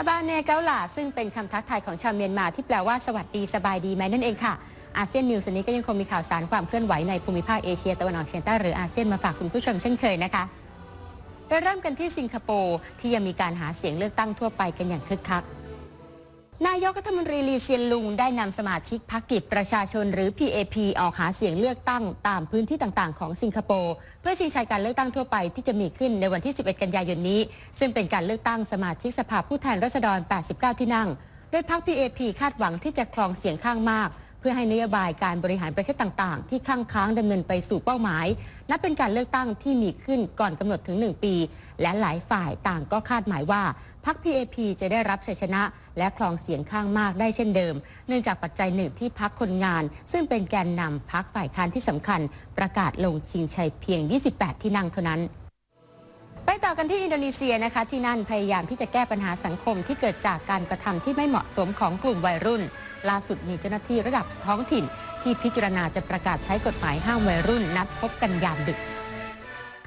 เกาหลาซึ่งเป็นคำทักทายของชาวเมียนมาที่แปลว่าสวัสดีสบายดีไหมนั่นเองค่ะอาเซียนนิวส์นนี้ก็ยังคงมีข่าวสารความเคลื่อนไหวในภูมิภาคเอเชียตะวันออกเฉียงใต้หรืออาเซียนมาฝากคุณผู้ชมเช่นเคยนะคะโดยเริ่มกันที่สิงคโปร์ที่ยังมีการหาเสียงเลือกตั้งทั่วไปกันอย่างคึกคัก นายกรัฐมนตรีลีเซียนลุงได้นำสมาชิกพรรคกิจประชาชนหรือ PAP ออกหาเสียงเลือกตั้งตามพื้นที่ต่างๆ ของสิงคโปร์เพื่อชิงชัยการเลือกตั้งทั่วไปที่จะมีขึ้นในวันที่ 11 กันยายนนี้ ซึ่งเป็นการเลือกตั้งสมาชิกสภาผู้แทนราษฎร 89 ที่นั่ง โดยพรรค PAP คาดหวังที่จะครองเสียงข้างมาก เพื่อให้นโยบายการบริหารประเทศต่างๆ ที่ค้างค้างดำเนินไปสู่เป้าหมาย นับเป็นการเลือกตั้งที่มีขึ้นก่อนกำหนดถึง 1 ปี และหลายฝ่ายต่างก็คาดหมายว่าพรรค PAP จะได้รับชัยชนะ และครองเสียงข้างมากได้เช่นเดิม เนื่องจากปัจจัยหนึ่งที่พรรคนงาน ซึ่งเป็นแกนนำพรรคฝ่ายค้านที่สำคัญ ประกาศลงชิงชัยเพียง 28 ที่นั่งเท่านั้นไปต่อกันที่อินโดนีเซียนะคะที่นั่นพยายามที่จะแก้ปัญหาสังคมที่เกิดจากการกระทำที่ไม่เหมาะสมของกลุ่มวัยรุ่น ล่าสุดมีเจ้าหน้าที่ระดับท้องถิ่น ที่พิจารณาจะประกาศใช้กฎหมายห้ามวัยรุ่นนัดพบกันยามดึก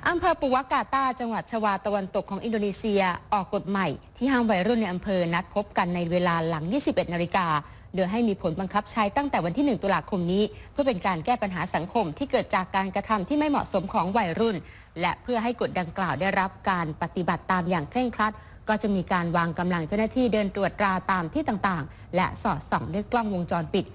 อำเภอปุวากาตาจังหวัดชวาตะวันตกของอินโดนีเซียออกกฎใหม่ที่ห้ามวัยรุ่นในอำเภอนัดพบกันในเวลาหลัง 21 นาฬิกา โดยให้มีผลบังคับใช้ตั้งแต่วันที่ 1 ตุลาคมนี้ เพื่อเป็นการแก้ปัญหาสังคมที่เกิดจากการกระทำที่ไม่เหมาะสมของวัยรุ่น และเพื่อให้กฎดังกล่าวได้รับการปฏิบัติตามอย่างเคร่งครัด ก็จะมีการวางกำลังเจ้าหน้าที่เดินตรวจตราตามที่ต่างๆ และสอดส่องด้วยกล้องวงจรปิด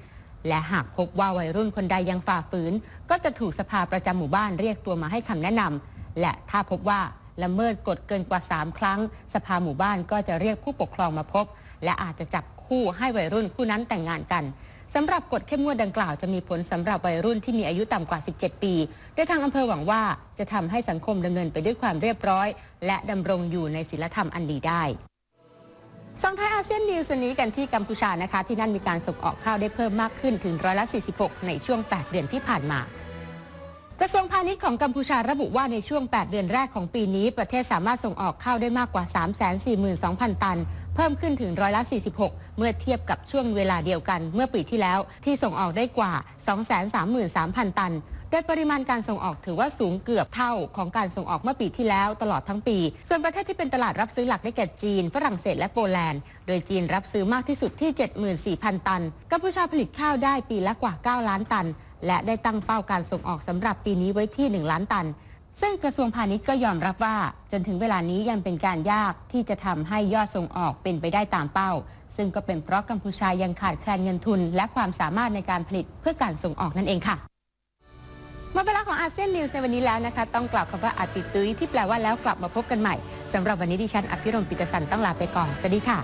และหากพบว่าวัยรุ่นคนใดยังฝ่าฝืน ก็จะถูกสภาประจำหมู่บ้านเรียกตัวมาให้คำแนะนำ และถ้าพบว่าละเมิดกฎเกินกว่า 3 ครั้ง สภาหมู่บ้านก็จะเรียกผู้ปกครองมาพบ และอาจจะจับคู่ให้วัยรุ่นคู่นั้นแต่งงานกันสำหรับกฎเข้มงวดดังกล่าวจะมีผลสำหรับวัยรุ่นที่มีอายุต่ำกว่า 17 ปีโดยทางอำเภอหวังว่าจะทำให้สังคมดำเนินไปด้วยความเรียบร้อย และดำรงอยู่ในศีลธรรมอันดีได้ส่งท้ายอาเซียนนิวส์วันนี้กันที่กัมพูชานะคะ ที่นั่นมีการส่งออกข้าวได้เพิ่มมากขึ้นถึงร้อยละ 46 ในช่วง 8 เดือนที่ผ่านมา กระทรวงพาณิชย์ของกัมพูชาระบุว่าในช่วง 8 เดือนแรกของปีนี้ ประเทศสามารถส่งออกข้าวได้มากกว่า 342,000 ตัน เพิ่มขึ้นถึงร้อยละ 46 เมื่อเทียบกับช่วงเวลาเดียวกันเมื่อปีที่แล้ว ที่ส่งออกได้กว่า 233,000 ตัน โดยปริมาณการส่งออกถือว่าสูงเกือบเท่าของการส่งออกเมื่อปีที่แล้วตลอดทั้งปี ส่วนประเทศที่เป็นตลาดรับซื้อหลักได้แก่จีน ฝรั่งเศสและโปแลนด์ โดยจีนรับซื้อมากที่สุดที่ 74,000 ตัน กัมพูชาผลิตข้าวได้ปีละกว่า 9 ล้านตัน และได้ตั้งเป้าการส่งออกสำหรับปีนี้ไว้ที่ 1 ล้านตัน ซึ่งกระทรวงพาณิชย์ก็ยอมรับว่า จนถึงเวลานี้ยังเป็นการยากที่จะทำให้ยอดส่งออกเป็นไปได้ตามเป้า ซึ่งก็เป็นเพราะกัมพูชายังขาดแคลนเงินทุน และความสามารถในการผลิตเพื่อการส่งออกนั่นเองค่ะหมดเวลาของอาเซียนนิวส์ในวันนี้แล้วนะคะ ต้องกล่าวคำว่าอาติตุยที่แปลว่าแล้วกลับมาพบกันใหม่สำหรับวันนี้ดิฉันอภิรมปิตสันต้องลาไปก่อนสวัสดีค่ะ